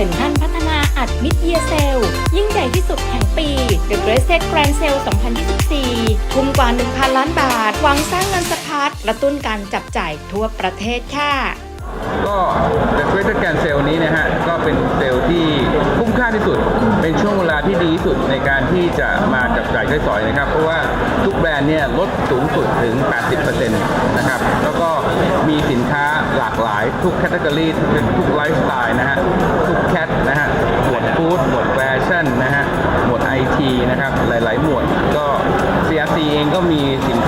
ซ็นทรัลพัฒนาอัดมิดเยียเซล ยิ่งใหญ่ที่สุดแห่งปี The Greatest Grand Sale 2024ทุ่มกว่า 1,000 ล้านบาทหวังสร้างเงินสะพัดกระตุ้นการจับจ่ายทั่วประเทศค่ะ ก็ The Greater Grand Sale นี้นะฮะ ก็เป็นเซลล์ที่คุ้มค่าที่สุด เป็นช่วงเวลาที่ดีที่สุดในการที่จะมาจับจ่ายใช้สอยนะครับ เพราะว่าทุกแบรนด์เนี่ยลดสูงสุดถึง 80%นะครับ แล้วก็มีสินค้าหลากหลายทุกแคตตากรีทุกไลฟ์สไตล์นะฮะ ทุกแคทนะฮะ หมวดฟู้ด หมวดแฟชั่นนะฮะ หมวดไอทีนะครับ หลาย ๆ หมวดก็ CRC เองก็มีสิน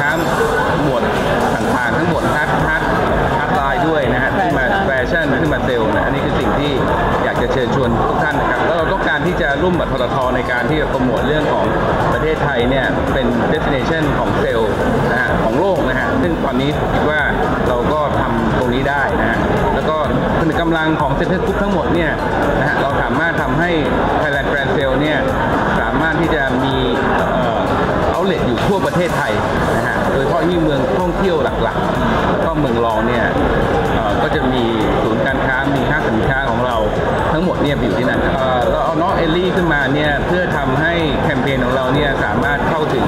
จะเชิญชวนทุกท่านนะครับแล้วเราต้องการที่จะร่วมกับทททในการที่จะโปรโมทเรื่องของประเทศไทยเนี่ยเป็น destination ของเซลล์นะฮะของโลกนะฮะซึ่งตอนนี้คิดว่าเราก็ทำตรงนี้ได้นะฮะแล้วก็ผนึกกำลังของเซ็นเตอร์กรุ๊ปทั้งหมดเนี่ยนะฮะเราสามารถทำให้ Thailand Grand Sale เนี่ยสามารถที่จะมีเอ่อเอาเลทอยู่ทั่วประเทศไทยนะฮะโดยเฉพาะยิ่เมืองท่องเที่ยวหลักๆำให้แคมเปญของเราเนี่ยสามารถเข้าถึง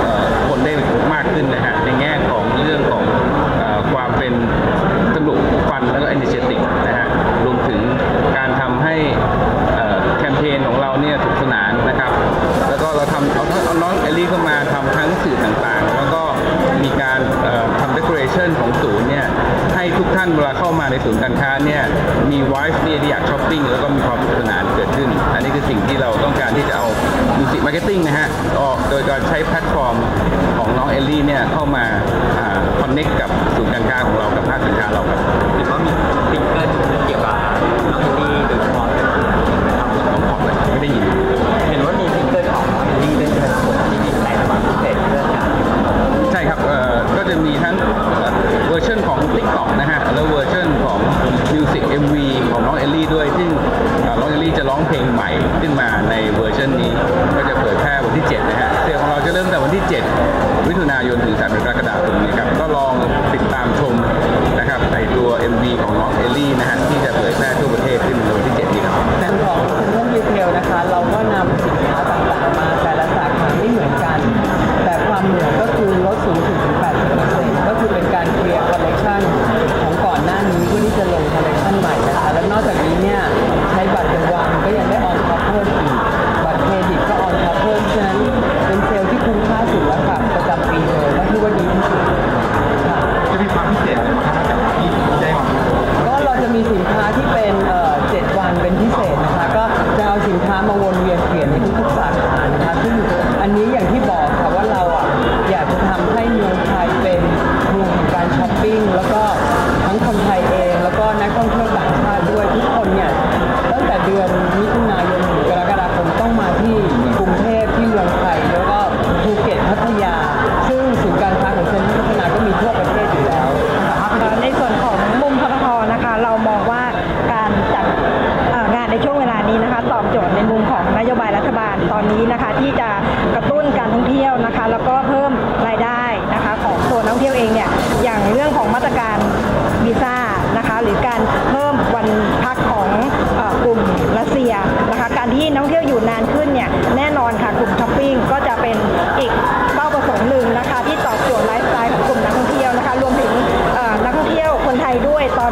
เอ่อคนได้มากขึ้นนะฮะในแง่ของเรื่องของอความเป็นสนุกฟันแล้วก็อินิเชติกนะฮะรวมถึงการทำให้แคมเปญของเราเนี่ยสนุกสนานนะครับ แล้วก็เราทำเอาเอาน้องเอลลี่เข้ามา มีไวฟ์เนี่ยที่อยากช้อปปิ้งแล้วก็มีความสนุกสนานเกิดขึ้น อันนี้คือสิ่งที่เราต้องการที่จะเอามิวสิกมาร์เก็ตติ้งนะฮะออกโดยการใช้แพลตฟอร์มของน้องเอลลี่เนี่ยเข้ามาคอนเน็กกับศูนย์การค้าของเรากับภาคสินค้าเราครับหรือว่ามีซิงเกิดเกี่ยวกับน้องอินดี้โดย ขึ้นมาในเวอร์ชันนี้ ที่เป็นเอ่อ7วันเป็นพิเศษนะคะก็จะเอาสินค้ามาวนเวียนเปลี่ยนในทุกๆสาขานะคะซึ่งอันนี้อย่างที่บอกค่ะว่าเราอะอยากจะทำให้เมืองไทยเป็นเมืองแห่งการช้อปปิ้งแล้วก็ทั้งคนไทยเอง แล้วก็นักท่องเที่ยวต่างชาติด้วยทุกคนเนี่ยตั้งแต่เดือน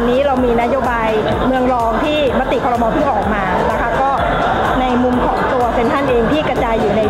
นี้เรามีนโยบายเมืองรองที่มติคอรมอเพิ่งออกมานะคะก็ในมุมของตัวเซ็นทรัลเองที่กระจายอยู่ใน